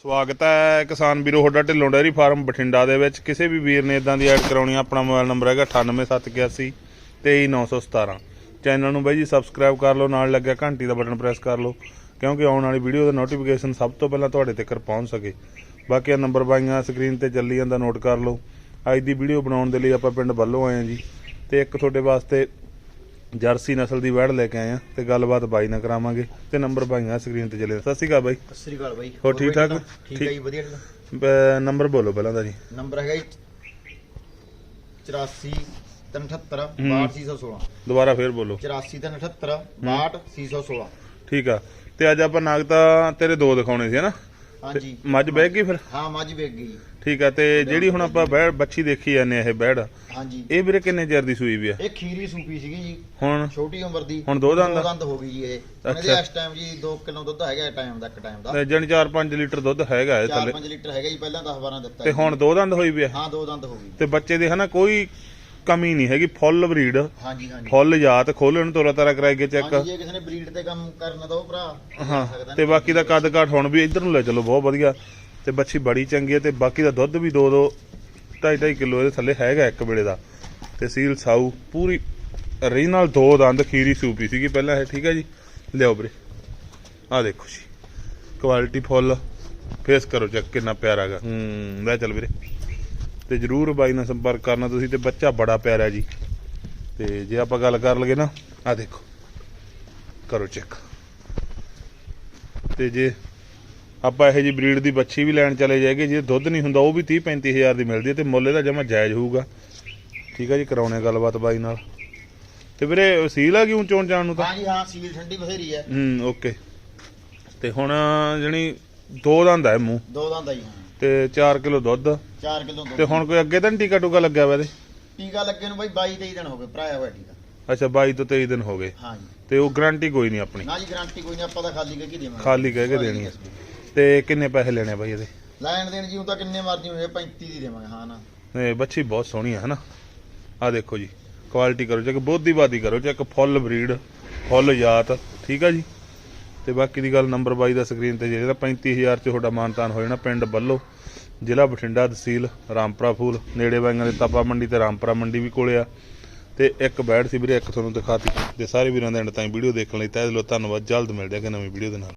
ਸਵਾਗਤ ਹੈ ਕਿਸਾਨ ਵੀਰੋ ਤੁਹਾਡਾ ਢਿੱਲੋਂ ਡੈਰੀ ਫਾਰਮ ਬਠਿੰਡਾ ਦੇ ਵਿੱਚ। ਕਿਸੇ ਵੀ ਵੀਰ ਨੇ ਇਦਾਂ ਦੀ ਐਡ ਕਰਾਉਣੀ ਆ, ਆਪਣਾ ਮੋਬਾਈਲ ਨੰਬਰ ਹੈਗਾ 98781 23917 ਚੈਨਲ ਨੂੰ ਬਾਈ ਜੀ ਸਬਸਕ੍ਰਾਈਬ ਕਰ ਲਓ ਨਾਲ ਲੱਗਿਆ ਘੰਟੀ ਦਾ ਬਟਨ ਪ੍ਰੈਸ ਕਰ ਲਓ ਕਿਉਂਕਿ ਆਉਣ ਵਾਲੀ ਵੀਡੀਓ ਦਾ ਨੋਟੀਫਿਕੇਸ਼ਨ ਸਭ ਤੋਂ ਪਹਿਲਾਂ ਤੁਹਾਡੇ ਤੱਕ ਪਹੁੰਚ ਸਕੇ। ਬਾਕੀ ਆ ਨੰਬਰ ਬਾਈਆਂ ਸਕਰੀਨ ਤੇ ਚੱਲੀ ਜਾਂਦਾ ਨੋਟ ਕਰ ਲਓ। ਅੱਜ ਦੀ ਵੀਡੀਓ ਬਣਾਉਣ ਦੇ ਲਈ ਆਪਾਂ ਪਿੰਡ ਵੱਲੋਂ ਆਏ ਹਾਂ ਜੀ ਤੇ ਇੱਕ ਤੁਹਾਡੇ ਵਾਸਤੇ ਜਰਸੀ ਨਸਲ ਦੀ ਵੈੜ ਲੈ ਕੇ ਆਏ ਆ ਤੇ ਗੱਲਬਾਤ ਬਾਈ ਨਾਲ ਕਰਾਵਾਂਗੇ ਤੇ ਨੰਬਰ ਬਾਈਆਂ ਸਕਰੀਨ ਤੇ ਚੱਲੇ ਸਤਿ ਸ਼੍ਰੀ ਅਕਾਲ ਬਾਈ। ਸਤਿ ਸ੍ਰੀ ਅਕਾਲ ਬਾਈ। ਹੋਰ ਠੀਕ ਠਾਕ? ਠੀਕ ਹੈ ਜੀ ਵਧੀਆ। ਨੰਬਰ ਬੋਲੋ ਪਹਿਲਾਂ ਦਾ ਜੀ। ਨੰਬਰ ਹੈਗਾ ਜੀ 84 378 ਹੂੰ। 616 ਦੁਬਾਰਾ ਫੇਰ ਬੋਲੋ। 84 378 616 ਠੀਕ ਆ। ਤੇ ਅੱਜ ਆਪਾਂ ਨਾਗ ਤਾਂ ਤੇਰੇ ਦੋ ਦਿਖਾਉਣੇ ਸੀ ਹਨਾ ਹਾਂਜੀ। ਮੱਝ ਬਹਿ ਗਈ ਫਿਰ? ਹਾਂ ਮੱਝ ਵੇਚ ਗਈ। ਠੀਕ ਆ ਤੇ ਜਿਹੜੀ ਹੁਣ ਆਪਾਂ ਬੈੜ ਬੱਚੀ ਦੇਖੀ ਜਾਂਦੇ ਆ ਇਹ ਬੈੜ ਹਾਂਜੀ। ਇਹ ਵੀਰੇ ਕਿੰਨੇ ਚਿਰ ਦੀ ਸੂਈ ਵੀ ਆ? ਇਹ ਖੀਰੀ ਸੂਪੀ ਸੀਗੀ ਜੀ। ਹੁਣ? ਛੋਟੀ ਉਮਰ ਦੀ। ਹੁਣ ਦੋ ਦੰਦ? ਦੰਦ ਹੋ ਗਈ ਜੀ ਇਹ ਅੱਛਾ। ਇਸ ਟਾਈਮ ਜੀ 2 ਕਿਲੋ ਦੁੱਧ ਹੈਗਾ ਟਾਈਮ ਦਾ ਇੱਕ ਟਾਈਮ ਦਾ। ਜਣ 4-5 ਲੀਟਰ ਦੁੱਧ ਹੈਗਾ ਇਹ ਥੱਲੇ। 4-5 ਲੀਟਰ ਹੈਗਾ ਜੀ ਪਹਿਲਾਂ 10 12 ਦਿੱਤਾ ਤੇ ਜੀ। ਹੁਣ ਦੋ ਦੰਦ ਹੋਈ ਵੀ ਆ? ਹਾਂ ਦੋ ਦੰਦ ਹੋ ਗਈ। ਤੇ ਬੱਚੇ ਦੇ ਹਨਾ ਕੋਈ ਕਮੀ ਨਹੀਂ ਹੈਗੀ ਫੁੱਲ ਬਰੀਡ। ਹਾਂਜੀ ਹਾਂਜੀ। ਫੁੱਲ ਜਾਤ ਖੋਲਣ ਤੋਰਾ ਤਾਰਾ ਕਰਾਈ ਕੇ ਚੈੱਕ। ਹਾਂਜੀ ਜੇ ਕਿਸੇ ਨੇ ਬਰੀਡ ਤੇ ਕੰਮ ਕਰਨਾ ਤਾਂ ਉਹ ਭਰਾ ਹਾਂ ਕਰ ਸਕਦਾ ਤੇ ਬਾਕੀ ਦਾ ਕੱਦ ਕਾਠ ਹੁਣ ਵੀ ਇੱਧਰ ਨੂੰ ਲੈ ਚਲੋ ਬਹੁਤ ਵਧੀਆ। ਤੇ ਬੱਚੀ ਬੜੀ ਚੰਗੀ ਹੈ ਤੇ ਬਾਕੀ ਦਾ ਦੁੱਧ ਵੀ 2 2 2.5 2.5 ਕਿਲੋ ਇਹਦੇ ਥੱਲੇ ਹੈਗਾ ਇੱਕ ਵੇਲੇ ਦਾ। ਤੇ ਸੀਲ ਸਾਊ ਪੂਰੀ ਰੀਜਨਲ ਦੋ ਦੰਦ ਖੀਰੀ ਸੂਪੀ ਸੀਗੀ ਪਹਿਲਾਂ ਇਹ ਠੀਕ ਹੈ ਜੀ? ਲਿਆਓ ਵੀਰੇ। ਆ ਦੇਖੋ ਜੀ ਕੁਆਲਿਟੀ ਫੁੱਲ। ਫੇਸ ਕਰੋ ਚੈੱਕ ਕਿੰਨਾ ਪਿਆਰਾ ਹੈਗਾ। ਹੂੰ। ਲੈ ਚੱਲ ਵੀਰੇ। ਤੇ ਜਰੂਰ ਬਾਈ ਨਾਲ ਸੰਪਰਕ ਕਰਨਾ ਤੁਸੀਂ ਤੇ ਬੱਚਾ ਬੜਾ ਪਿਆਰਾ ਜੀ। ਤੇ ਜੇ ਆਪਾਂ ਗੱਲ ਕਰ ਲਗੇ ਨਾ ਆ ਦੇਖੋ ਕਰੋ ਚੈੱਕ ਤੇ ਜੇ ਆਪਾਂ ਇਹੋ ਜੀ ਬਰੀਡ ਦੀ ਬੱਚੀ ਵੀ ਲੈਣ ਚਲੇ ਜਾਏਗੇ ਜੇ ਦੁੱਧ ਨਹੀਂ ਹੁੰਦਾ ਉਹ ਵੀ 30 35000 ਦੀ ਮਿਲਦੀ ਹੈ ਤੇ ਮੁੱਲ ਇਹਦਾ ਜਮਾ ਜਾਇਜ਼ ਹੋਊਗਾ। ਠੀਕ ਹੈ ਜੀ ਕਰਾਉਣੇ ਗੱਲਬਾਤ ਬਾਈ ਨਾਲ। ਤੇ ਵੀਰੇ ਸੀਲ ਆ ਕਿਉਂ ਚੋਣ ਜਾਣ ਨੂੰ ਤਾਂ? ਹਾਂਜੀ ਹਾਂ ਸੀਲ ਠੰਡੀ ਬਥੇਰੀ ਹੈ। ਹੂੰ ਓਕੇ। ਤੇ ਹੁਣ ਜਣੀ ਦੋ ਦੰਦ ਹੈ ਮੂੰਹ। ਦੋ ਦੰਦ ਆਈ ਹਾਂ। ਤੇ 4 ਕਿਲੋ ਦੁੱਧ। 4 ਕਿਲੋ ਦੁੱਧ। ਤੇ ਹੁਣ ਕੋਈ ਅੱਗੇ ਤਾਂ ਟੀਕਾ ਟੂਕਾ ਲੱਗਿਆ ਵਾ ਇਹਦੇ? ਟੀਕਾ ਲੱਗੇ ਨੂੰ ਬਾਈ 22 23 ਦਿਨ ਹੋ ਗਏ ਭਰਾਇਆ ਹੋਇਆ ਟੀਕਾ। ਅੱਛਾ 22 ਤੋਂ 23 ਦਿਨ ਹੋ ਗਏ। ਹਾਂਜੀ। ਤੇ ਉਹ ਗਾਰੰਟੀ ਕੋਈ ਨਹੀਂ ਆਪਣੀ। ਨਾ ਜੀ ਗਾਰੰਟੀ ਕੋਈ ਨਹੀਂ ਆਪਾਂ ਤਾਂ ਖਾਲੀ ਕਹਿ ਕੇ ਦੇਵਾਂਗੇ। ਖਾਲੀ ਕਹਿ ਕੇ ਦੇਣੀ ਹੈ ਤੇ ਕਿੰਨੇ ਪੈਸੇ ਲੈਣੇ ਬਾਈ ਇਹਦੇ? ਲੈਣ ਦੇਣ ਜੀ ਉਹ ਤਾਂ ਕਿੰਨੇ ਮਰਜ਼ੀ ਹੋਏ 35 ਦੀ ਦੇਵਾਂਗੇ ਹਾਂ ਨਾ। ਇਹ ਬੱਚੀ ਬਹੁਤ ਸੋਹਣੀ ਹੈ ਹਨਾ? ਆ ਦੇਖੋ ਜੀ ਕੁਆਲਿਟੀ ਕਰੋ ਚੈੱਕ ਬੋਧੀਵਾਦੀ ਕਰੋ ਚੈੱਕ ਫੁੱਲ ਬਰੀਡ ਫੁੱਲ ਜਾਤ ਠੀਕ ਆ ਜੀ? ਤੇ ਬਾਕੀ ਦੀ ਗੱਲ ਨੰਬਰ 22 ਦਾ ਸਕਰੀਨ ਤੇ ਜਿਹੜਾ 35000 ਚ ਤੁਹਾਡਾ ਮਾਨਤਾਨ ਹੋ ਜਾਣਾ ਪਿੰਡ ਬੱਲੋ, ਜ਼ਿਲ੍ਹਾ ਬਠਿੰਡਾ, ਤਹਿਸੀਲ ਰਾਮਪੁਰਾ ਫੂਲ, ਨੇੜੇ ਵਾਂਗਾਂ ਦੇ ਤਾਪਾ ਮੰਡੀ ਤੇ ਰਾਮਪੁਰਾ ਮੰਡੀ ਵੀ ਕੋਲੇ ਆ। ਤੇ ਇੱਕ ਬੈਡ ਸੀ ਵੀਰੇ, ਇੱਕ ਤੁਹਾਨੂੰ ਦਿਖਾਤੀ। ਤੇ ਸਾਰੇ ਵੀਰਾਂ ਦੇ ਐਂਡ ਤਾਈਂ ਵੀਡੀਓ ਦੇਖਣ ਲਈ ਤਹਿ ਦਿਲੋਂ ਧੰਨਵਾਦ। ਜਲਦ ਮਿਲਦੇ ਆ ਕਿ ਨਵੀਂ ਵੀਡੀਓ ਦੇ ਨਾਲ।